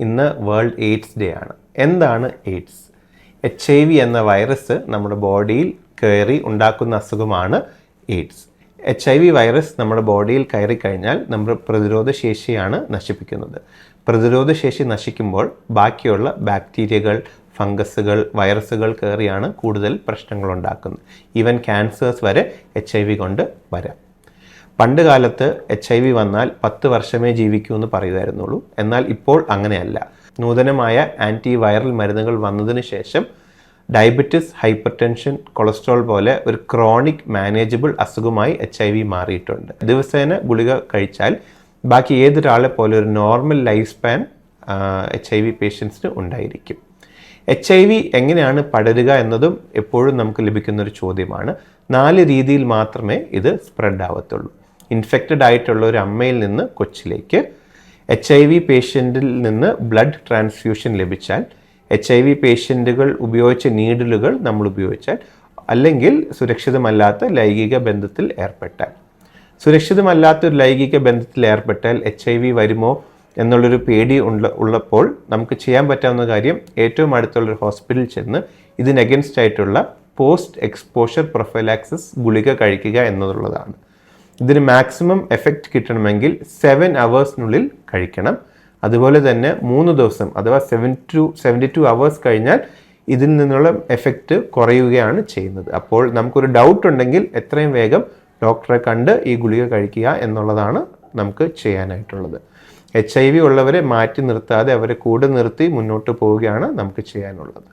ഇന്ന് world AIDS day ആണ്. എന്താണ് എയ്ഡ്സ്? എച്ച് ഐ വി എന്ന വൈറസ് നമ്മുടെ ബോഡിയിൽ കയറി ഉണ്ടാക്കുന്ന അസുഖമാണ് AIDS. H I V virus നമ്മുടെ ബോഡിയിൽ കയറി കഴിഞ്ഞാൽ നമ്മുടെ പ്രതിരോധ ശേഷിയാണ് നശിപ്പിക്കുന്നത്. പ്രതിരോധ ശേഷി നശിക്കുമ്പോൾ ബാക്കിയുള്ള ബാക്ടീരിയകൾ ഫംഗസുകൾ വൈറസുകൾ കയറിയാണ് കൂടുതൽ പ്രശ്നങ്ങൾ ഉണ്ടാക്കുന്നത്. ഈവൻ ക്യാൻസേഴ്സ് വരെ എച്ച് ഐ വി കൊണ്ട് വരാം. പണ്ട് കാലത്ത് എച്ച് ഐ വി വന്നാൽ പത്ത് വർഷമേ ജീവിക്കൂ എന്ന് പറയുമായിരുന്നുള്ളൂ. എന്നാൽ ഇപ്പോൾ അങ്ങനെയല്ല. നൂതനമായ ആന്റി വൈറൽ മരുന്നുകൾ വന്നതിന് ശേഷം ഡയബറ്റിസ് ഹൈപ്പർ ടെൻഷൻ കൊളസ്ട്രോൾ പോലെ ഒരു ക്രോണിക് മാനേജബിൾ അസുഖമായി എച്ച് ഐ വി മാറിയിട്ടുണ്ട്. ദിവസേന ഗുളിക കഴിച്ചാൽ ബാക്കി ഏതൊരാളെ പോലെ ഒരു normal life span H I V പേഷ്യൻസിന് ഉണ്ടായിരിക്കും. എച്ച് ഐ വി എങ്ങനെയാണ് പടരുക എന്നതും എപ്പോഴും നമുക്ക് ലഭിക്കുന്ന ഒരു ചോദ്യമാണ്. നാല് രീതിയിൽ മാത്രമേ ഇത് സ്പ്രെഡ് ആവത്തുള്ളൂ. ഇൻഫെക്റ്റഡ് ആയിട്ടുള്ള ഒരു അമ്മയിൽ നിന്ന് കൊച്ചിലേക്ക്. എച്ച് ഐ വി പേഷ്യന്റിൽ നിന്ന് ബ്ലഡ് ട്രാൻസ്ഫ്യൂഷൻ ലഭിച്ചാൽ എച്ച് ഐ വി പേഷ്യന്റുകൾ ഉപയോഗിച്ച നീഡിലുകൾ നമ്മൾ ഉപയോഗിച്ചാൽ അല്ലെങ്കിൽ സുരക്ഷിതമല്ലാത്ത ലൈംഗിക ബന്ധത്തിൽ ഏർപ്പെട്ടാൽ. സുരക്ഷിതമല്ലാത്ത ഒരു ലൈംഗിക ബന്ധത്തിൽ ഏർപ്പെട്ടാൽ എച്ച് ഐ വി വരുമോ എന്നുള്ളൊരു പേടി ഉള്ള ഉള്ളപ്പോൾ നമുക്ക് ചെയ്യാൻ പറ്റാവുന്ന കാര്യം ഏറ്റവും അടുത്തുള്ള ഒരു ഹോസ്പിറ്റലിൽ ചെന്ന് ഇതിന് അഗൻസ്റ്റ് ആയിട്ടുള്ള പോസ്റ്റ് എക്സ്പോഷർ പ്രൊഫൈലാക്സിസ് ഗുളിക കഴിക്കുക എന്നുള്ളതാണ്. ഇതിന് മാക്സിമം എഫക്റ്റ് കിട്ടണമെങ്കിൽ സെവൻ അവേഴ്സിനുള്ളിൽ കഴിക്കണം. അതുപോലെ തന്നെ മൂന്ന് ദിവസം അഥവാ seven two seventy two hours കഴിഞ്ഞാൽ ഇതിൽ നിന്നുള്ള എഫക്റ്റ് കുറയുകയാണ് ചെയ്യുന്നത്. അപ്പോൾ നമുക്കൊരു ഡൗട്ട് ഉണ്ടെങ്കിൽ എത്രയും വേഗം ഡോക്ടറെ കണ്ട് ഈ ഗുളിക കഴിക്കുക എന്നുള്ളതാണ് നമുക്ക് ചെയ്യാനായിട്ടുള്ളത്. എച്ച് ഐ വി ഉള്ളവരെ മാറ്റി നിർത്താതെ അവരെ കൂടെ നിർത്തി മുന്നോട്ട് പോവുകയാണ് നമുക്ക് ചെയ്യാനുള്ളത്.